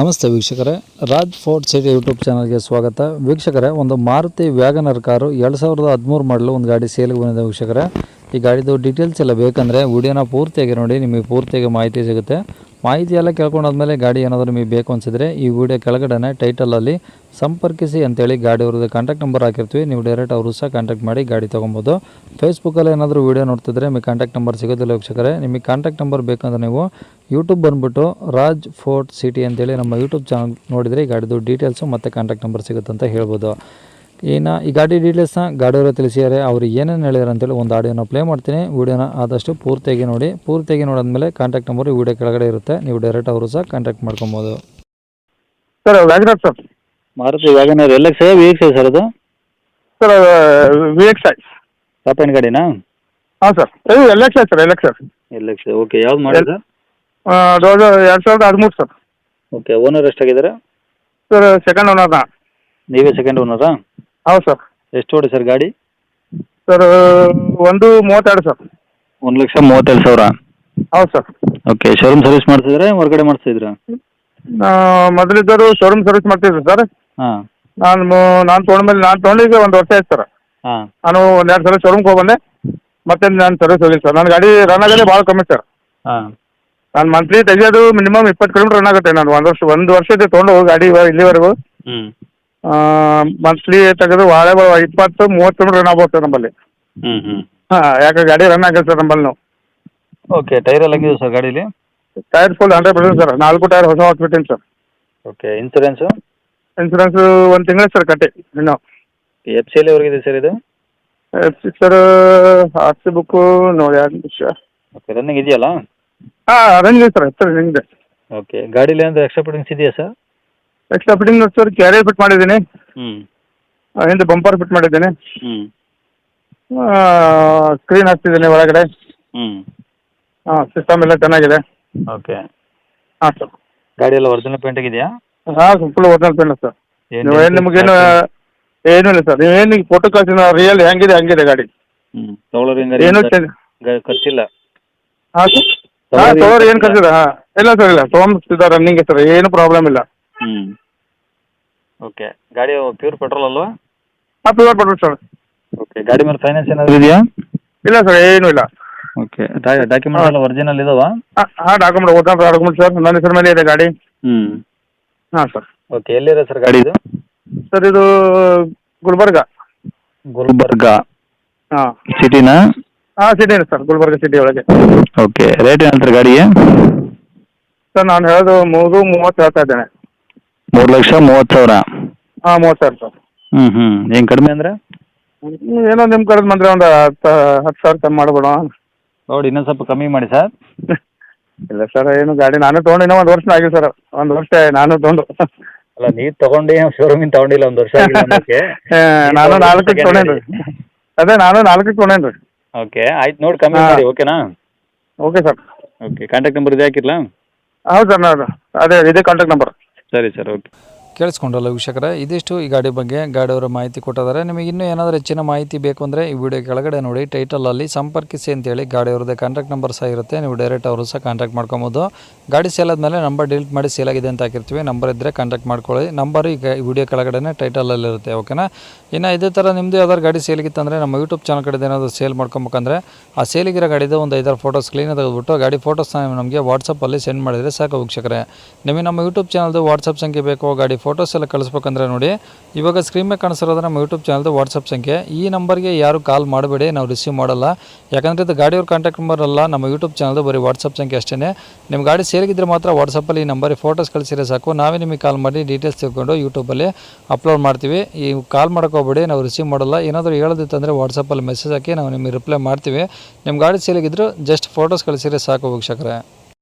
ನಮಸ್ತೆ ವೀಕ್ಷಕರೇ, Raj fort city YouTube ಚಾನಲ್ಗೆ ಸ್ವಾಗತ. ವೀಕ್ಷಕರೇ, ಒಂದು ಮಾರುತಿ ವ್ಯಾಗನರ್ ಕಾರು ಎರಡು ಸಾವಿರದ ಹದಿಮೂರು ಮಾಡಲು ಒಂದು ಗಾಡಿ ಸೇಲ್ಗೆ ಬಂದಿದೆ ವೀಕ್ಷಕರೇ. ಈ ಗಾಡಿದು ಡೀಟೇಲ್ಸ್ ಎಲ್ಲ ಬೇಕಂದರೆ ವಿಡಿಯೋನ ಪೂರ್ತಿಯಾಗಿ ನೋಡಿ, ನಿಮಗೆ ಪೂರ್ತಿಯಾಗಿ ಮಾಹಿತಿ ಸಿಗುತ್ತೆ. ಮಾಹಿತಿ ಎಲ್ಲ ಕೇಳ್ಕೊಂಡಾದ್ಮೇಲೆ ಗಾಡಿ ಏನಾದರೂ ನಿಮಗೆ ಬೇಕು ಅನಿಸಿದ್ರೆ ಈ ವಿಡಿಯೋ ಕೆಳಗಡೆ ಟೈಟಲಲ್ಲಿ ಸಂಪರ್ಕಿಸಿ ಅಂತೇಳಿ ಗಾಡಿ ಅವ್ರದ್ದು ಕಾಂಟ್ಯಾಕ್ಟ್ ನಂಬರ್ ಹಾಕಿರ್ತೀವಿ. ನೀವು ಡೈರೆಕ್ಟ್ ಅವರು ಸಹ ಕಾಂಟ್ಯಾಕ್ಟ್ ಮಾಡಿ ಗಾಡಿ ತೊಗೊಬೋದು. ಫೇಸ್ಬುಕ್ಕಲ್ಲಿ ಏನಾದರೂ ವೀಡಿಯೋ ನೋಡ್ತಿದ್ರೆ ನಿಮಗೆ ಕಾಂಟ್ಯಾಕ್ಟ್ ನಂಬರ್ ಸಿಗೋದಿಲ್ಲ ವೀಕ್ಷಕರೇ. ನಿಮಗೆ ಕಾಂಟ್ಯಾಕ್ಟ್ ನಂಬರ್ ಬೇಕಂದ್ರೆ ನೀವು ಯೂಟ್ಯೂಬ್ ಬಂದುಬಿಟ್ಟು ರಾಜ್ ಫೋರ್ಟ್ ಸಿಟಿ ಅಂತೇಳಿ ನಮ್ಮ ಯೂಟ್ಯೂಬ್ ಚಾನಲ್ ನೋಡಿದರೆ ಈ ಗಾಡಿದು ಡೀಟೇಲ್ಸು ಮತ್ತು ಕಾಂಟ್ಯಾಕ್ಟ್ ನಂಬರ್ ಸಿಗುತ್ತೆ ಅಂತ ಹೇಳ್ಬೋದು. ಇನ್ನು ಈ ಗಾಡಿ ಡೀಟೇಲ್ಸ್ನ ಗಾಡಿಯವರು ತಿಳಿಸಿದ್ದಾರೆ ಅವರು ಏನೇನು ಹೇಳಿದಾರೆ ಅಂತೇಳಿ ಒಂದು ಆಡಿಯೋನ ಪ್ಲೇ ಮಾಡ್ತೀನಿ. ವೀಡಿಯೋನ ಆದಷ್ಟು ಪೂರ್ತಿಯಾಗಿ ನೋಡಿ. ಪೂರ್ತಿಯಾಗಿ ನೋಡಿದ್ಮೇಲೆ ಕಾಂಟ್ಯಾಕ್ಟ್ ನಂಬರ್ ವಿಡಿಯೋ ಕೆಳಗಡೆ ಇರುತ್ತೆ. ನೀವು ಡೈರೆಕ್ಟ್ ಅವರು ಸಹ ಕಾಂಟ್ಯಾಕ್ಟ್ ಮಾಡ್ಕೊಬೋದು. Sir Wagon R sir Maruti Wagon R L X V X sir ಅದು? Sir V X I. Top end ಗಾಡಿನಾ? ಹಾಂ sir. L X I sir L X I. L X okay. ಯಾವ್ದು ಮಾಡಿದ ಅದು ಎರಡು ಸಾವಿರದ ಹದಿಮೂರು ಸರ್. ಓಕೆ ಓನರ್ ಎಷ್ಟಾಗಿದ್ದಾರೆ? Sir second ಓನರ್ನಾ ನೀವೇ ಸೆಕೆಂಡ್ ಓನರಾ ಹೌದು ಸರ್. ಎಷ್ಟು ಓಡಿ ಸರ್ ಗಾಡಿ? ಸರ್ ಒಂದು ಮೂವತ್ತೆರಡು ಸರ್. ಒಂದು ಲಕ್ಷ ಮೂವತ್ತೆರಡು ಸಾವಿರ? ಹೌದು ಸರ್. ಓಕೆ ಶೋರೂಮ್ ಸರ್ವಿಸ್ ಮಾಡ್ತಿದ್ರೆ ಹೊರಗಡೆ ಮಾಡಿಸ್ತಿದ್ರಾ ಮೊದಲಿದ್ದರು ಶೋರೂಮ್ ಸರ್ವಿಸ್ ಮಾಡ್ತಿದ್ರು ಸರ್. ಹಾಂ. ನಾನು ನಾನು ತೊಗೊಂಡ್ಮೇಲೆ ನಾನು ತೊಗೊಂಡು ಈಗ ಒಂದು ವರ್ಷ ಆಯ್ತು ಸರ್. ಹಾಂ. ನಾನು ಒಂದೆರಡು ಸಲ ಶೋರೂಮ್ಗೆ ಹೋಗಿ ಬಂದೆ ಮತ್ತೆ ನಾನು ಸರ್ವಿಸ್ ಹೋಗಿಲ್ಲ ಸರ್. ನನ್ನ ಗಾಡಿ ರನ್ ಆಗೋದೇ ಭಾಳ ಕಮ್ಮಿ ಸರ್. ಹಾಂ. ನಾನು ಮಂತ್ಲಿ ತೆಗೆಯೋದು ಮಿನಿಮಮ್ ಇಪ್ಪತ್ತು ಕಿಲೋಮೀಟರ್ ರನ್ ಆಗುತ್ತೆ. ನಾನು ಒಂದು ವರ್ಷ ಒಂದು ವರ್ಷದ ತೊಗೊಂಡು ಗಾಡಿ ಇಲ್ಲಿವರೆಗೂ. ಹ್ಞೂ ಮಂತ್ಲಿ ತೆಗೆದು ವಾಳೆ ಇಪ್ಪತ್ತು ಮೂವತ್ತು ಕಿಲೋಮೀಟ್ರ್ ರನ್ ಆಗ್ಬೋದು ಸರ್ ನಮ್ಮಲ್ಲಿ. ಹ್ಞೂ ಹ್ಞೂ ಹಾಂ ಯಾಕೆ ಗಾಡಿ ರನ್ ಆಗುತ್ತೆ ಸರ್ ನಮ್ಮಲ್ಲಿ ನಾವು. ಓಕೆ ಟೈರ್ ಎಲ್ಲ ಹೆಂಗಿದೆ ಸರ್ ಗಾಡೀಲಿ? Tyre full hundred percent sir ನಾಲ್ಕು ಟೈರ್ ಹೊಸ ಹಾಕ್ಬಿಟ್ಟಿನಿ ಸರ್ ಓಕೆ ಇನ್ಸೂರೆನ್ಸು ಇನ್ಸೂರೆನ್ಸ್ ಒಂದು ತಿಂಗಳು ಸರ್ ಕಟ್ಟಿ ಇನ್ನು. ಎಫ್ ಸಿ ಎಲ್ಲಿ ಇದೆ ಸರ್ ಇದು? F C sir R C book ನೋಡಿ ಎರಡು ನಿಮಿಷ. ಓಕೆ ರನ್ನಿಂಗ್ ಇದೆಯಲ್ಲ? ಹಾಂ ರನ್ನಿಂಗ್ ಇದೆ ಸರ್ ಸರ್ ರನ್ನಿಂಗ್ ಇದೆ. ಓಕೆ ಗಾಡೀಲಿ ಏನಾದರೂ ಎಕ್ಸ್ಟ್ರಾ ಫಿಟ್ಟಿಂಗ್ಸ್ ಇದೆಯಾ ಸರ್ ಎಕ್ಸ್ಟ್ರಾ ಫಿಟ್ಟಿಂಗ್ ನೋಡಿ ಸರ್ ಕ್ಯಾರಿಯರ್ ಫಿಟ್ ಮಾಡಿದ್ದೀನಿ. ಹ್ಞೂ ಹಿಂದೆ ಬಂಪರ್ ಫಿಟ್ ಮಾಡಿದ್ದೀನಿ. ಹ್ಞೂ ಸ್ಕ್ರೀನ್ ಹಾಕ್ತಿದ್ದೀನಿ ಒಳಗಡೆ. ಹ್ಞೂ ಹಾಂ ಸಿಸ್ಟಮ್ ಎಲ್ಲ ಚೆನ್ನಾಗಿದೆ. ಓಕೆ. ಹಾಂ ಸರ್ ಗಾಡಿ ಎಲ್ಲ ಒರಿಜಿನಲ್ ಪೇಂಟ್ ಆಗಿದೆಯಾ? ಹಾಂ ಫುಲ್ ಒರಿಜಿನಲ್ ಪೇಂಟ್ ಸರ್. ಏನು ನೀವು ಏನು ನಿಮಗೇನು ಏನೂ ಇಲ್ಲ ಸರ್. ನೀವು ಏನು ಫೋಟೋ ಕಳ್ಸಿದ ರಿಯಲ್ ಹೆಂಗಿದೆ ಹಂಗಿದೆ ಗಾಡಿ? ಹ್ಞೂ ಏನೂ ಖರ್ಚಿಲ್ಲ. ಹಾಂ ಸರ್ ಹಾಂ ತೊಗೊಳೋರು ಏನು ಖರ್ಚಿಲ್ಲ? ಹಾಂ ಇಲ್ಲ ಸರ್ ಇಲ್ಲ. ತೊಗೊಂಡ್ಬಿಡ್ತಿದ್ದ ರನ್ನಿಂಗ್ ಸರ್ ಏನು ಪ್ರಾಬ್ಲಮ್ ಇಲ್ಲ. ಹ್ಞೂ ಓಕೆ ಗಾಡಿ ಪ್ಯೂರ್ ಪೆಟ್ರೋಲ್ ಅಲ್ವಾ? ಹಾಂ ಪ್ಯೂರ್ ಪೆಟ್ರೋಲ್ ಸರ್ ಓಕೆ ಗಾಡಿ ಮೇಲೆ ಫೈನಾನ್ಸ್ ಏನಾದರೂ ಇದೆಯಾ? ಇಲ್ಲ ಸರ್ ಏನೂ ಇಲ್ಲ. ಓಕೆ ಡಾಕ್ಯುಮೆಂಟ್ ಎಲ್ಲ ಒರಿಜಿನಲ್ ಇದಾವಾ? ಹಾಂ ಡಾಕ್ಯುಮೆಂಟ್ ಓದ್ತಾ ಡಾಕ್ಯುಮೆಂಟ್ ಸರ್ ನನ್ನ ಹೆಸರು ಮೇಲೆ ಇದೆ ಗಾಡಿ. ಹ್ಞೂ ಹಾಂ ಸರ್ ಓಕೆ ಎಲ್ಲಿದೆ ಸರ್ ಗಾಡಿ ಇದು? ಸರ್ ಇದು ಗುಲ್ಬರ್ಗ. ಗುಲ್ಬರ್ಗ. ಹಾಂ. ಸಿಟಿನಾ ಹಾಂ ಸಿಟಿ ಸರ್ ಗುಲ್ಬರ್ಗ ಸಿಟಿ ಒಳಗೆ. ಓಕೆ ರೇಟ್ ಏನಂತಾರೆ ಗಾಡಿಗೆ? ಸರ್ ನಾನು ಹೇಳೋದು ಮೂರು ಮೂವತ್ತು ಹೇಳ್ತಾ ಇದ್ದೇನೆ. ಮೂರು ಲಕ್ಷ ಮೂವತ್ತು ಸಾವಿರ. ಹಾಂ ಮೂವತ್ತು ಸಾವಿರ ಸರ್. ಹ್ಞೂ ಹ್ಞೂ ಏನು ಕಡಿಮೆ ಅಂದರೆ? ಏನೋ ನಿಮ್ಮ ಕಡೆ ಬಂದರೆ ಒಂದು ಹತ್ತು ಹತ್ತು ಸಾವಿರ ಕಮ್ಮಿ ಮಾಡ್ಬೋಣ ನೋಡಿ ಇನ್ನೊಂದು ಸ್ವಲ್ಪ ಕಮ್ಮಿ ಮಾಡಿ ಸರ್. ಇಲ್ಲ ಸರ್ ಏನು ಗಾಡಿ ನಾನು ತೊಗೊಂಡು ಇನ್ನೂ ಒಂದು ವರ್ಷ ಆಗಿದೆ ಸರ್. ಒಂದು ವರ್ಷ ನಾನು ತೊಗೊಂಡು. ಅಲ್ಲ ನೀವು ತಗೊಂಡು ಶೋರೂಮಿಂದ ತಗೊಂಡಿಲ್ಲ ಒಂದು ವರ್ಷ ನಾನು ನಾಲ್ಕಕ್ಕೆ ತೊಗೊಂಡೇನಿ ರೀ ಅದೇ ನಾನು ನಾಲ್ಕಕ್ಕೆ ತೊಗೊಂಡೇನಿ ರೀ ಓಕೆ ಆಯ್ತು ನೋಡಿ ಕಮ್ಮಿ ಹಾ. ಮಾಡಿ ಓಕೆನಾ okay sir. Okay contact number ಇದೆ ಹಾಕಿರ್ಲಾ? ಹೌದು ಸರ್ ನಾನು ಅದೇ ಇದೇ ಕಾಂಟ್ಯಾಕ್ಟ್ ನಂಬರ್ ಸರಿ ಸರ್ ಓಕೆ ಕೇಳಿಸ್ಕೊಂಡ್ರಲ್ಲ ವೀಕ್ಷಕರೇ. ಇದಿಷ್ಟು ಈ ಗಾಡಿ ಬಗ್ಗೆ ಗಾಡಿಯವರ ಮಾಹಿತಿ ಕೊಟ್ಟಿದ್ದಾರೆ. ನಿಮಗೆ ಇನ್ನೂ ಏನಾದರೂ ಹೆಚ್ಚಿನ ಮಾಹಿತಿ ಬೇಕು ಅಂದರೆ ಈ ವಿಡಿಯೋ ಕೆಳಗಡೆ ನೋಡಿ ಟೈಟಲಲ್ಲಿ ಸಂಪರ್ಕಿಸಿ ಅಂತೇಳಿ ಗಾಡಿಯವ್ರದ್ದು ಕಾಂಟ್ಯಾಕ್ಟ್ ನಂಬರ್ ಸಹ ಇರುತ್ತೆ. ನೀವು ಡೈರೆಕ್ಟ್ ಅವರು ಸಹ ಕಾಂಟ್ಯಾಕ್ಟ್ ಮಾಡ್ಕೊಬೋದು. ಗಾಡಿ ಸೇಲ್ ಆದಮೇಲೆ ನಂಬರ್ ಡಿಲೀಟ್ ಮಾಡಿ ಸೇಲ್ ಆಗಿದೆ ಅಂತ ಹಾಕಿರ್ತೀವಿ. ನಂಬರ್ ಇದ್ದರೆ ಕಾಂಟ್ಯಾಕ್ಟ್ ಮಾಡ್ಕೊಳ್ಳಿ. ನಂಬರ್ ಈಗ ಈ ವಿಡಿಯೋ ಕೆಳಗಡೆ ಟೈಟಲಲ್ಲಿರುತ್ತೆ ಓಕೆನಾ ಇನ್ನು ಇದೇ ಥರ ನಿಮ್ಮದು ಯಾವ್ದಾದ್ರು ಗಾಡಿ ಸೇಲಿಗಿತ್ತಂದರೆ ನಮ್ಮ ಯೂಟ್ಯೂಬ್ ಚಾನಲ್ ಕಡೆ ಏನಾದರೂ ಸೇಲ್ ಮಾಡ್ಕೊಬೇಕಂದ್ರೆ ಆ ಸೇಲಿಗಿರೋ ಗಾಡಿದು ಒಂದು ಐದಾರು ಫೋಟೋಸ್ ಕ್ಲೀನ್ ತೆಗೆದುಬಿಟ್ಟು ಗಾಡಿ ಫೋಟೋಸ್ನ ನಮಗೆ ವಾಟ್ಸಪ್ಪಲ್ಲಿ ಸೆಂಡ್ ಮಾಡಿದರೆ ಸಾಕು ವೀಕ್ಷಕರೇ. ನಿಮಗೆ ನಮ್ಮ ಯೂಟ್ಯೂಬ್ ಚಾನಲ್ದು ವಾಟ್ಸಪ್ ಸಂಖ್ಯೆ ಬೇಕೋ, ಗಾಡಿ ಫೋಟೋಸ್ ಎಲ್ಲ ಕಳಿಸ್ಬೇಕಂದ್ರೆ ನೋಡಿ, ಇವಾಗ ಸ್ಕ್ರೀನ್ ಮೇಲೆ ಕಾಣಿಸಿರೋದು ನಮ್ಮ ಯೂಟ್ಯೂಬ್ ಚಾನಲ್ದು ವಾಟ್ಸಪ್ ಸಂಖ್ಯೆ. ಈ ನಂಬರ್ಗೆ ಯಾರು ಕಾಲ್ ಮಾಡಬೇಡಿ, ನಾವು ರಿಸೀವ್ ಮಾಡಲ್ಲ. ಯಾಕಂದರೆ ಇದು ಗಾಡಿಯವ್ರ ಕಾಂಟ್ಯಾಕ್ಟ್ ನಂಬರ್ ಅಲ್ಲ, ನಮ್ಮ ಯೂಟ್ಯೂಬ್ ಚಾನಲ್ದು ಬರೀ ವಾಟ್ಸಪ್ ಸಂಖ್ಯೆ ಅಷ್ಟೇ ನಿಮ್ಮ ಗಾಡಿ ಸೇರಿಗಿದ್ರೆ ಮಾತ್ರ ವಾಟ್ಸಪ್ಪಲ್ಲಿ ಈ ನಂಬರಿಗೆ ಫೋಟೋಸ್ ಕಳಿಸಿದ್ರೆ ಸಾಕು. ನಾವೇ ನಿಮಗೆ ಕಾಲ್ ಮಾಡಿ ಡೀಟೇಲ್ಸ್ ತಿಳ್ಕೊಂಡು ಯೂಟ್ಯೂಬಲ್ಲಿ ಅಪ್ಲೋಡ್ ಮಾಡ್ತೀವಿ. ಈ ಕಾಲ್ ಮಾಡ್ಕೋಬೇಡಿ ನಾವು ರಿಸೀವ್ ಮಾಡಲ್ಲ. ಏನಾದರೂ ಹೇಳೋದಿತ್ತಂದರೆ ವಾಟ್ಸಪ್ಪಲ್ಲಿ ಮೆಸೇಜ್ ಹಾಕಿ ನಾವು ನಿಮಗೆ ರಿಪ್ಲೈ ಮಾಡ್ತೀವಿ. ನಿಮ್ಮ ಗಾಡಿ ಸೇಲಿಗಿದ್ರು ಜಸ್ಟ್ ಫೋಟೋಸ್ ಕಳಿಸಿದ್ರೆ ಸಾಕು ವೀಕ್ಷಕರೇ.